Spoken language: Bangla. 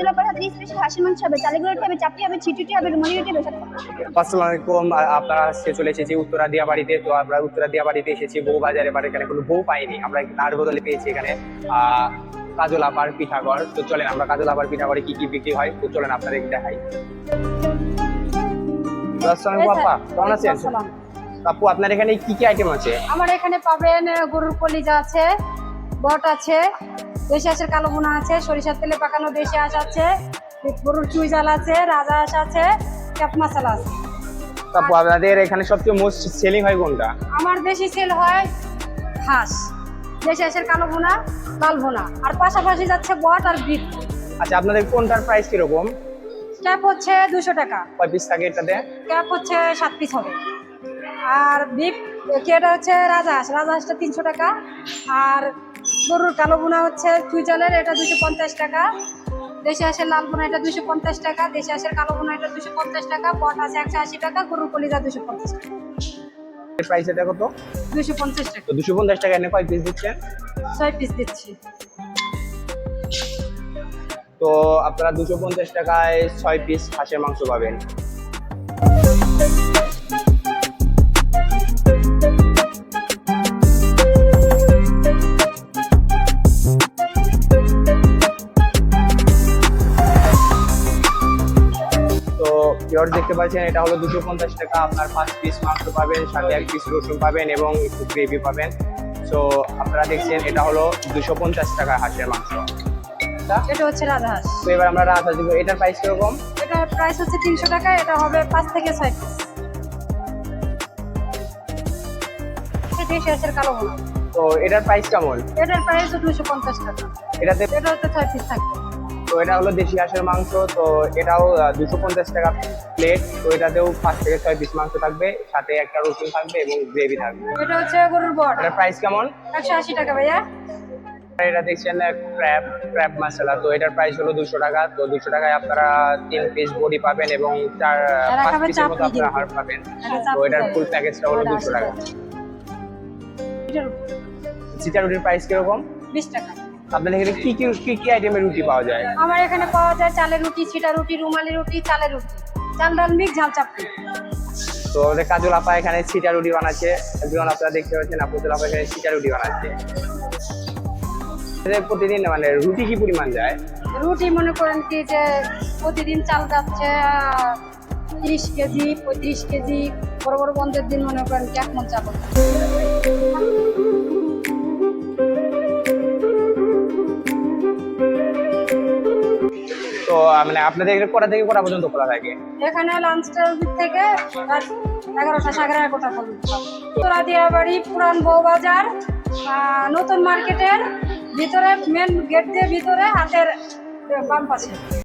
স্পেশাল হাঁসের মাংস হবে চালেগুলো হবে চাপটি হবে ছিটুটি হবে রুমালি রুটি হবে আসসালামু আলাইকুম আপনারা সে চলে এসেছি উত্তরা দিয়া বাড়িতে তো আমরা উত্তরা দিয়া বাড়িতে এসেছি বউ বাজারে বাড়ি এখানে কোনো বউ পাইনি। আমরা তার বদলে পেয়েছি এখানে আহ কাজল আপার পিঠাঘর। তো চলেন আমরা কাজল আপার পিঠাঘরে কি কি বিক্রি হয় তো চলেন আপনাদের দেখাই। আসসালামু আলাইকুম আপা কেমন আছেন? আপু আপনার এখানে কি কি আইটেম আছে? আমার এখানে পাবেন গরুর কলিজা আছে বট আছে দেশি হাঁসের কালো বোনা আছে সরিষার তেলে পাকানো দেশি হাঁস আছে গরুর চুই জাল আছে রাজা হাঁস আছে ক্যাপ মশলা আছে। তো আপু আপনাদের এখানে সবচেয়ে মোস্ট সেলিং হয় কোনটা? আমার বেশি সেল হয় হাঁস। দেশি হাঁসের কালো বোনা লাল বোনা। আর পাশাপাশি যাচ্ছে বট আর বিট। আচ্ছা আপনাদের কোনটার প্রাইস কীরকম? ক্যাপ হচ্ছে দুশো টাকা। কয় পিস থাকে এটাতে? ক্যাপ হচ্ছে সাত পিস হবে। আর বিপ কেটা হচ্ছে রাজা হাঁস। রাজা হাঁসটা তিনশো টাকা। আর গরুর কালো বোনা হচ্ছে চুই চালের এটা দুশো পঞ্চাশ টাকা। দেশি হাঁসের লাল বোনা এটা দুশো পঞ্চাশ টাকা দেশি হাঁসের কালো বোনা এটা দুশো পঞ্চাশ টাকা পট আছে একশো আশি টাকা গরুর কলিজা দুশো পঞ্চাশ টাকা। প্রাইস এটা কত? দুশো পঞ্চাশ টাকা। দুশো পঞ্চাশ টাকা এনে কয় পিস দিচ্ছেন? ছয় পিস দিচ্ছি। তো আপনারা দুশো পঞ্চাশ টাকায় ছয় পিস হাঁসের মাংস পাবেন। পিওর দেখতে পাচ্ছেন এটা হলো দুশো পঞ্চাশ টাকা। আপনার পাঁচ পিস মাংস পাবেন সাথে এক পিস রসুন পাবেন এবং একটু গ্রেভি পাবেন। তো আপনারা দেখছেন এটা হলো দুশো পঞ্চাশ টাকা হাঁসের মাংস। এটা হচ্ছে রাজা হাঁস তো এবার আমরা রাত দিব। এটার প্রাইস কীরকম? এটার প্রাইস হচ্ছে তিনশো টাকা এটা হবে পাঁচ থেকে ছয় পিস দেশি হাঁসের কালো বোনা। তো এটার প্রাইস কেমন? এটার প্রাইস দুশো পঞ্চাশ টাকা। এটাতে এটা হচ্ছে ছয় পিস থাকবে। তো এটা হলো দেশি হাঁসের মাংস তো এটাও দুশো পঞ্চাশ টাকা প্লেট তো এটাতেও পাঁচ থেকে ছয় পিস মাংস থাকবে সাথে একটা রসুন থাকবে এবং গ্রেভি থাকবে। এটা হচ্ছে গরুর বট এটার প্রাইস কেমন? একশো আশি টাকা ভাইয়া। এটা দেখছেন ক্র্যাব ক্র্যাব মশলা তো এটার প্রাইস হলো দুশো টাকা তো দুশো টাকায় আপনারা তিন পিস বডি পাবেন এবং চার পাঁচ পিসের মতো আপনারা। হাড় পাবেন। তো এটার ফুল প্যাকেজটা হলো দুশো টাকা। চিটা রুটির প্রাইস কীরকম? বিশ টাকা। আপনাদের এখানে কি কি কি কি আইটেমের রুটি পাওয়া যায়? আমার এখানে পাওয়া যায় চালের রুটি ছিটা রুটি রুমালি রুটি চালের রুটি। চাল ডাল মিক্স ঝাল চাপড়ি। তো আমাদের কাজল আপা এখানে সিটা রুটি বানাচ্ছে। একজন আপনারা দেখতে পাচ্ছেন আপুজুল আপা এখানে সিটা রুটি বানাচ্ছে। প্রতিদিন মানে রুটি কি পরিমাণ যায়? রুটি মনে করেন কি যে প্রতিদিন চাল যাচ্ছে তিরিশ কেজি পঁয়ত্রিশ কেজি। বড় বড় বন্ধের দিন মনে করেন কি এক মন চাল। তো মানে আপনাদের এখানে কটা থেকে কটা পর্যন্ত খোলা থাকে? এখানে দিক থেকে এগারোটা সাড়ে এগারোটা পর্যন্ত তোরাদিয়া বাড়ি পুরান বউ বাজার নতুন মার্কেটের ভিতরে মেন গেট দিয়ে ভিতরে, হাতের বাম পাশে।